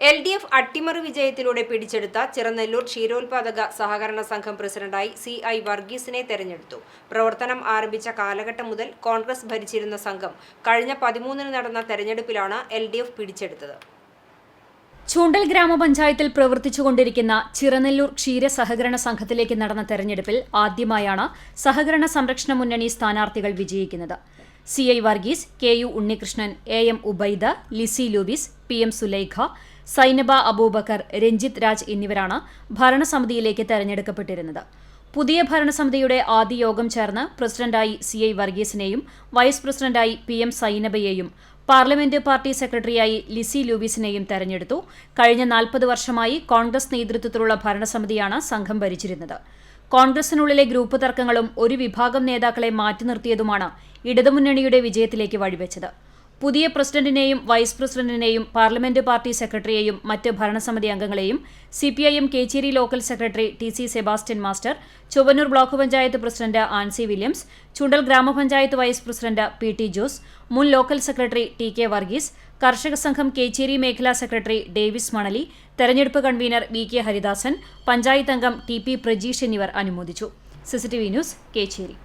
L D F അട്ടിമറി വിജയത്തിലൂടെ പിടിച്ചെടുത്ത ചിറനെല്ലൂർ ക്ഷീരോത്പാദക സഹകരണ സംഘം പ്രസിഡന്റായി സി ഐ വർഗീസിനെ തെരഞ്ഞെടുത്തു. പ്രവർത്തനം ആരംഭിച്ച കാലഘട്ടം മുതൽ കോൺഗ്രസ് ഭരിച്ചിരുന്ന സംഘം കഴിഞ്ഞ പതിമൂന്നിന് നടന്ന തെരഞ്ഞെടുപ്പിലാണ് എൽ ഡി എഫ് പിടിച്ചെടുത്തത്. ചൂണ്ടൽ ഗ്രാമപഞ്ചായത്തിൽ പ്രവർത്തിച്ചുകൊണ്ടിരിക്കുന്ന ചിറനെല്ലൂർ ക്ഷീര സഹകരണ സംഘത്തിലേക്ക് നടന്ന തെരഞ്ഞെടുപ്പിൽ ആദ്യമായാണ് സഹകരണ സംരക്ഷണ മുന്നണി സ്ഥാനാർത്ഥികൾ വിജയിക്കുന്നത്. C I Varghese K U Unnikrishnan A M Ubaida Lissy Lubis P M Sulaikha Sainaba Aboobacker Ranjith Raj എന്നിവരാണ് ഭരണസമിതിയിലേക്ക് തെരഞ്ഞെടുക്കപ്പെട്ടിരുന്നത്. പുതിയ ഭരണസമിതിയുടെ ആദ്യ യോഗം ചേർന്ന് പ്രസിഡന്റായി സി ഐ വർഗീസിനെയും വൈസ് പ്രസിഡന്റായി പി എം സൈനബയെയും പാർലമെന്റ് പാർട്ടി സെക്രട്ടറിയായി ലിസി ലൂബിസിനെയും തെരഞ്ഞെടുത്തു. കഴിഞ്ഞ നാൽപ്പത് വർഷമായി കോൺഗ്രസ് നേതൃത്വത്തിലുള്ള ഭരണസമിതിയാണ് സംഘം ഭരിച്ചിരുന്നത്. കോൺഗ്രസിനുള്ളിലെ ഗ്രൂപ്പ് തർക്കങ്ങളും ഒരു വിഭാഗം നേതാക്കളെ മാറ്റി നിർത്തിയതുമാണ് ഇടതുമുന്നണിയുടെ വിജയത്തിലേക്ക് വഴിവെച്ചത്. പുതിയ പ്രസിഡന്റിനെയും വൈസ് പ്രസിഡന്റിനെയും പാർലമെന്റ് പാർട്ടി സെക്രട്ടറിയെയും മറ്റ് ഭരണസമിതി അംഗങ്ങളെയും CPIM Kechery local secretary T C Sebastian master Chowannur block panchayat president Ancy Williams Chundal ഗ്രാമപഞ്ചായത്ത് vice president P T Jose മുൻ local secretary T K Varghese കർഷക സംഘം കേച്ചേരി മേഖലാ സെക്രട്ടറി ഡേവിസ് മണലി തെരഞ്ഞെടുപ്പ് convener V K Haridasan panchayat അംഗം T P Prajeesh എന്നിവർ അനുമോദിച്ചു. CCTV news Kechery.